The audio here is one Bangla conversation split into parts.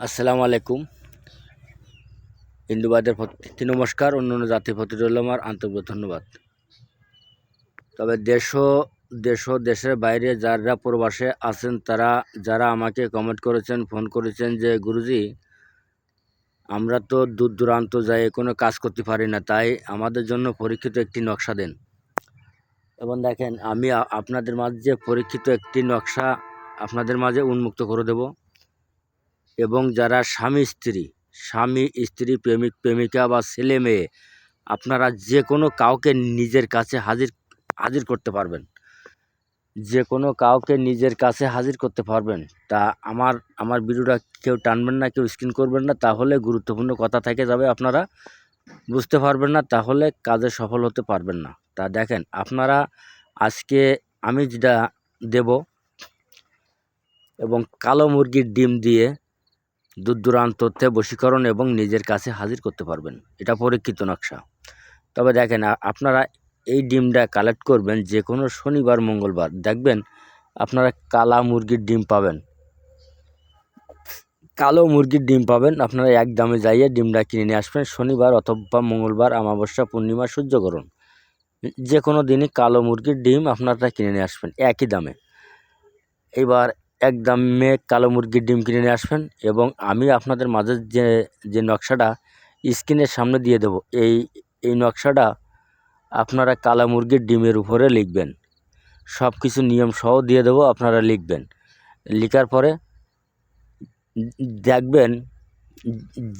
আসসালামু আলাইকুম। হিন্দুবাদের প্রতি নমস্কার অন্য অন্য জাতির প্রতি রইল আমার আন্তরিক ধন্যবাদ। তবে দেশ দেশ দেশের বাইরে যারা প্রবাসে আছেন, তারা, যারা আমাকে কমেন্ট করেছেন ফোন করেছেন যে, গুরুজি, আমরা তো দূর দূরান্ত যাই, কোনো কাজ করতে পারি না, তাই আমাদের জন্য পরীক্ষিত একটি নকশা দেন। এবং দেখেন, আমি আপনাদের মাঝে পরীক্ষিত একটি নকশা আপনাদের মাঝে উন্মুক্ত করে দেব। এবং যারা স্বামী স্ত্রী স্বামী স্ত্রী প্রেমিক, প্রেমিকা বা ছেলে মেয়ে, আপনারা যে কোনো কাউকে নিজের কাছে হাজির হাজির করতে পারবেন। যে কোনো কাউকে নিজের কাছে হাজির করতে পারবেন। তা আমার আমার ভিডিওটা কেউ টানবেন না, কেউ স্ক্রিন করবেন না, তাহলে গুরুত্বপূর্ণ কথা থেকে যাবে আপনারা। বুঝতে পারবেন না, তাহলে কাজে সফল হতে পারবেন না। তা দেখেন, আপনারা আজকে আমি যেটা দেব এবং কালো মুরগির ডিম দিয়ে দূর দূরান্ত দূরান্ততে বশীকরণ এবং নিজের কাছে হাজির করতে পারবেন। এটা পরীক্ষিত নকশা। তবে দেখেন আপনারা এই ডিমটা কালেক্ট করবেন যে কোনো শনিবার, মঙ্গলবার। দেখবেন আপনারা কালা মুরগির ডিম পাবেন। কালো মুরগির ডিম পাবেন। আপনারা এক দামে যাইয়ে ডিমটা কিনে নিয়ে আসবেন। শনিবার অথবা মঙ্গলবার অমাবস্যা পূর্ণিমা সূর্যগ্রহণ। যে কোনো দিনই কালো মুরগির ডিম আপনারা কিনে নিয়ে আসবেন একই দামে। এবার এক দামে কালো মুরগির ডিম কিনে নিয়ে আসবেন এবং আমি আপনাদের মাঝে যে যে নকশাটা স্ক্রিনের সামনে দিয়ে দেবো, এই এই নকশাটা আপনারা কালো মুরগির ডিমের উপরে লিখবেন। সব কিছু নিয়ম সহ দিয়ে দেবো, আপনারা লিখবেন। লিখার পরে দেখবেন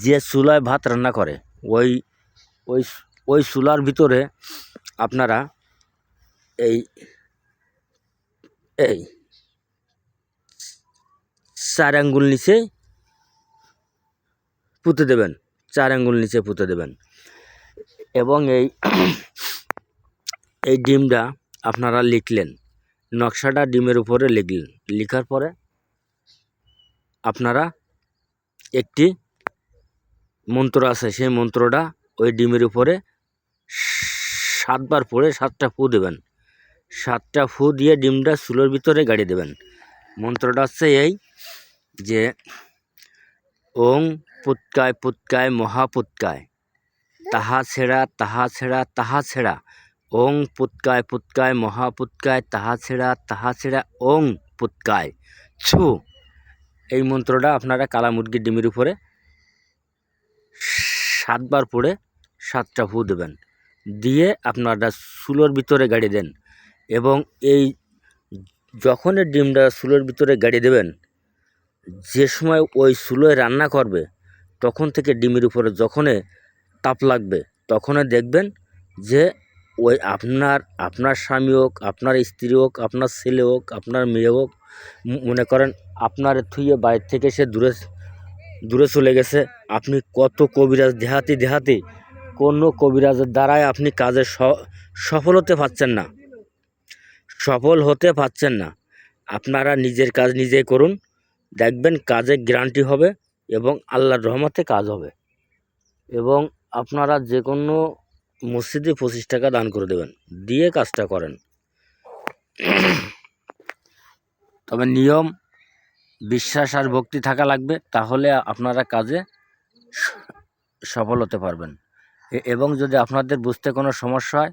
যে চুলায় ভাত রান্না করে, ওই ওই ওই চুলার ভিতরে আপনারা এই এই চার আঙ্গুল নিচে পুঁতে দেবেন, চার আঙ্গুল নিচে পুঁতে দেবেন। এবং এই এই ডিমটা আপনারা লিখলেন, নকশাটা ডিমের উপরে লিখলেন। লিখার পরে আপনারা একটি মন্ত্র আছে, সেই মন্ত্রটা ওই ডিমের উপরে সাতবার পড়ে সাতটা ফু দেবেন। সাতটা ফু দিয়ে ডিমটা চুলোর ভিতরে গাড়ি দেবেন। মন্ত্রটা হচ্ছে এই যে ওং পুৎকায় পুৎকায় মহাপুৎকায়। তাহা ছেড়া তাহা ছেড়া তাহা ছেড়া। ওং পুৎকায় পুৎকায় মহাপুৎকায়, তাহা ছেড়া তাহা ছেড়া, ওং পুৎকায়। ছু। এই মন্ত্রটা আপনারা কালা মুরগির ডিমের উপরে সাতবার পড়ে সাতটা ফু দেবেন। দিয়ে আপনারা চুলোর ভিতরে গাড়ি দেন এবং এই যখন ডিমটা চুলোর ভিতরে গাড়ি দেবেন যে সময় ওই চুলোয় রান্না করবে, তখন থেকে ডিমের উপরে যখনই তাপ লাগবে তখনই দেখবেন যে ওই আপনার আপনার স্বামী হোক, আপনার স্ত্রী হোক, আপনার ছেলে হোক, আপনার মেয়ে হোক মনে করেন আপনার থুয়ে বাইরে থেকে সে দূরে দূরে চলে গেছে, আপনি কত কবিরাজ দেহাতি দেহাতি, কোনো কবিরাজের দ্বারাই আপনি কাজে সফল হতে পারছেন না। সফল হতে পারছেন না। আপনারা নিজের কাজ নিজেই করুন দেখবেন কাজে গ্যারান্টি হবে এবং আল্লাহর রহমতে কাজ হবে। এবং আপনারা যে কোনো মসজিদে পঁচিশ টাকা দান করে দেবেন, দিয়ে কাজটা করেন। তবে নিয়ম, বিশ্বাস আর ভক্তি থাকা লাগবে, তাহলে আপনারা কাজে সফল হতে পারবেন। এবং যদি আপনাদের বুঝতে কোনো সমস্যা হয়,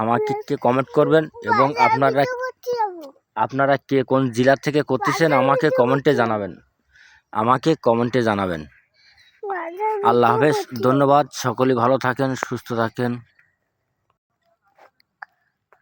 আমাকে কমেন্ট করবেন এবং আপনারা আপনারা কে কোন জেলা থেকে করতেছেন আমাকে কমেন্টে জানাবেন। আমাকে কমেন্টে জানাবেন। আল্লাহ হাফেজ, ধন্যবাদ। সকলে ভালো থাকেন, সুস্থ থাকেন।